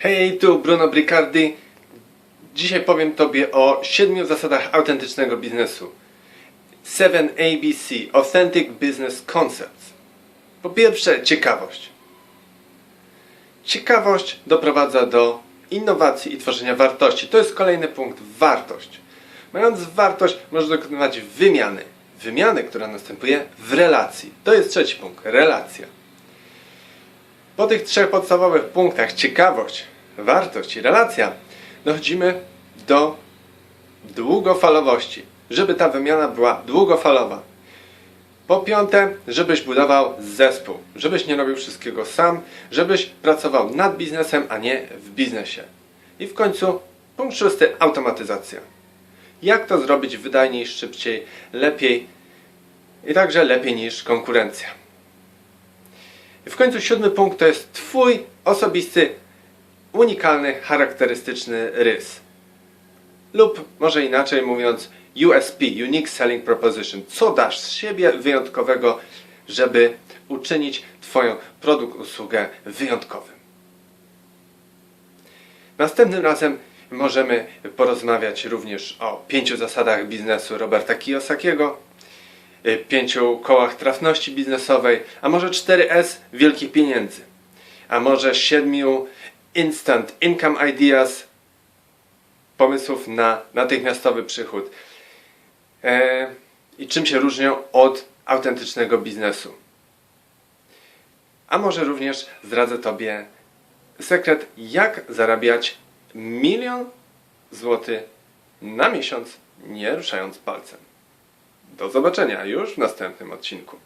Hej, tu Bruno Bricardi. Dzisiaj powiem Tobie o siedmiu zasadach autentycznego biznesu. 7 ABC Authentic Business Concepts. Po pierwsze, ciekawość. Ciekawość doprowadza do innowacji i tworzenia wartości. To jest kolejny punkt. Wartość. Mając wartość, możesz dokonywać wymiany. Wymiany, która następuje w relacji. To jest trzeci punkt. Relacja. Po tych trzech podstawowych punktach ciekawość, wartość i relacja dochodzimy do długofalowości, żeby ta wymiana była długofalowa. Po piąte, żebyś budował zespół, żebyś nie robił wszystkiego sam, żebyś pracował nad biznesem, a nie w biznesie. I w końcu punkt szósty, automatyzacja. Jak to zrobić wydajniej, szybciej, lepiej i także lepiej niż konkurencja. I w końcu siódmy punkt to jest Twój osobisty, unikalny, charakterystyczny rys. Lub może inaczej mówiąc USP, Unique Selling Proposition. Co dasz z siebie wyjątkowego, żeby uczynić Twoją produkt, usługę wyjątkowym. Następnym razem możemy porozmawiać również o pięciu zasadach biznesu Roberta Kiyosakiego, pięciu kołach trafności biznesowej, a może 4S wielkich pieniędzy, a może siedmiu instant income ideas, pomysłów na natychmiastowy przychód. E, I czym się różnią od autentycznego biznesu. A może również zdradzę Tobie sekret, jak zarabiać milion złotych na miesiąc, nie ruszając palcem. Do zobaczenia już w następnym odcinku.